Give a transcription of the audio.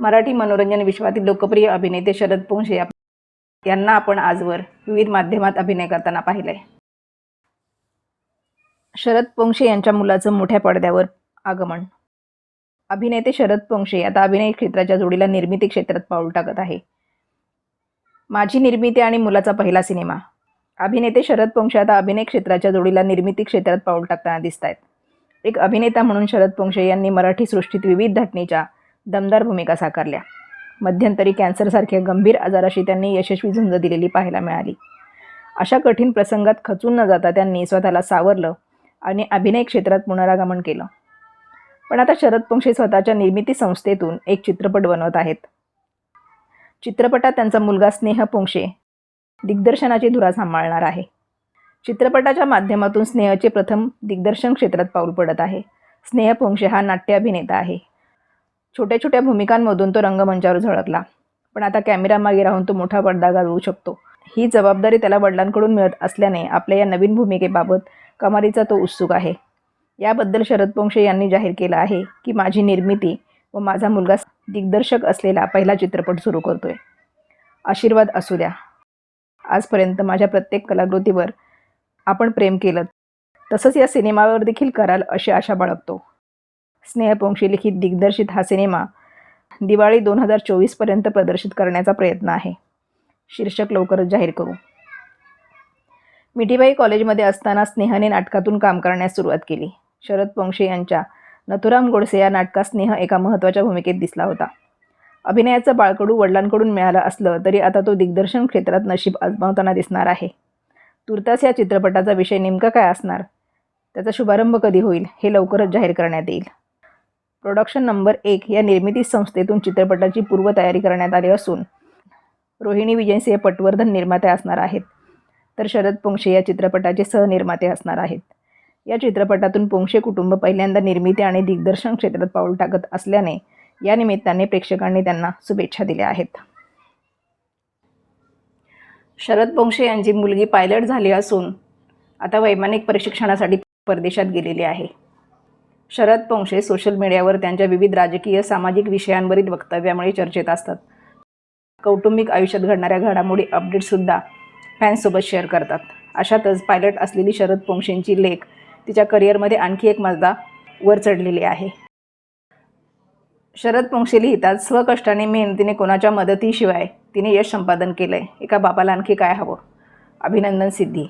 मराठी मनोरंजन विश्वातील लोकप्रिय अभिनेते शरद पोंशे या- यांना आपण आजवर विविध माध्यमात अभिनय करताना पाहिलंय. शरद पोंक्षे यांच्या मुलाचं मोठ्या पडद्यावर आगमन. अभिनेते शरद पोंक्षे आता अभिनय क्षेत्राच्या जोडीला निर्मिती क्षेत्रात पाऊल टाकत आहे. माझी निर्मिती आणि मुलाचा पहिला सिनेमा. अभिनेते शरद पोंक्षे आता अभिनय क्षेत्राच्या जोडीला निर्मिती क्षेत्रात पाऊल टाकताना दिसत आहेत एक अभिनेता म्हणून शरद पोंक्षे यांनी मराठी सृष्टीत विविध घटनेच्या दमदार भूमिका साकारल्या. मध्यंतरी कॅन्सरसारख्या गंभीर आजाराशी त्यांनी यशस्वी झुंज दिलेली पाहायला मिळाली. अशा कठीण प्रसंगात खचून न जाता त्यांनी स्वतःला सावरलं आणि अभिनय क्षेत्रात पुनरागमन केलं. पण आता शरद पोंक्षे स्वतःच्या निर्मिती संस्थेतून एक चित्रपट बनवत आहेत. चित्रपटात त्यांचा मुलगा स्नेह पुंक्षे दिग्दर्शनाची धुरा सांभाळणार आहे. चित्रपटाच्या माध्यमातून स्नेहचे प्रथम दिग्दर्शन क्षेत्रात पाऊल पडत आहे. स्नेह पोंक्षे हा नाट्य अभिनेता आहे. छोट्या छोट्या भूमिकांमधून तो रंगमंचावर झळकला. पण आता कॅमेरामागे राहून तो मोठा पडदा गाजवू शकतो. ही जबाबदारी त्याला वडिलांकडून मिळत असल्याने आपल्या या नवीन भूमिकेबाबत कमालीचा तो उत्सुक आहे. याबद्दल शरद पोंक्षे यांनी जाहीर केलं आहे की माझी निर्मिती व माझा मुलगा दिग्दर्शक असलेला पहिला चित्रपट सुरू करतोय. आशीर्वाद असू द्या. आजपर्यंत माझ्या प्रत्येक कलाकृतीवर आपण प्रेम केलं. तसंच या सिनेमावर देखील कराल अशी आशा बाळगतो. स्नेह लिखित दिग्दर्शित हा सिनेमा दिवाळी दोन हजार चोवीसपर्यंत प्रदर्शित करण्याचा प्रयत्न आहे. शीर्षक लवकरच जाहीर करू. मिठीबाई कॉलेजमध्ये असताना स्नेहने नाटकातून काम करण्यास सुरुवात केली. शरद पोंक्षे यांच्या नथुराम गोडसे या नाटकात स्नेह एका महत्त्वाच्या भूमिकेत दिसला होता. अभिनयाचं बाळकडू वडिलांकडून मिळालं असलं तरी आता तो दिग्दर्शन क्षेत्रात नशीब आजमावताना दिसणार आहे. तुर्तास या चित्रपटाचा विषय नेमका काय असणार? त्याचा शुभारंभ कधी होईल हे लवकरच जाहीर करण्यात येईल. प्रोडक्शन नंबर एक या निर्मिती संस्थेतून चित्रपटाची पूर्वतयारी करण्यात आली असून रोहिणी विजयसिंह पटवर्धन निर्माते असणार आहेत. तर शरद पोंक्षे या चित्रपटाचे सहनिर्माते असणार आहेत. या चित्रपटातून पोंक्षे कुटुंब पहिल्यांदा निर्मिती आणि दिग्दर्शन क्षेत्रात पाऊल टाकत असल्याने या निमित्ताने प्रेक्षकांनी त्यांना शुभेच्छा दिल्या आहेत. शरद पोंक्षे यांची मुलगी पायलट झाली असून आता वैमानिक प्रशिक्षणासाठी परदेशात गेलेली आहे. शरद पोंक्षे सोशल मीडियावर त्यांच्या विविध राजकीय सामाजिक विषयांवरील वक्तव्यामुळे चर्चेत असतात. कौटुंबिक आयुष्यात घडणाऱ्या घडामोडी अपडेटसुद्धा फॅन्ससोबत शेअर करतात. अशातच पायलट असलेली शरद पोंक्षेंची लेख तिच्या करिअरमध्ये आणखी एक मजदा वर चढलेली आहे. शरद पोंक्षे लिहितात स्वकष्टाने मेहनतीने कोणाच्या मदतीशिवाय तिने यश संपादन केलंय. एका बापाला आणखी काय हवं? अभिनंदन सिद्धी.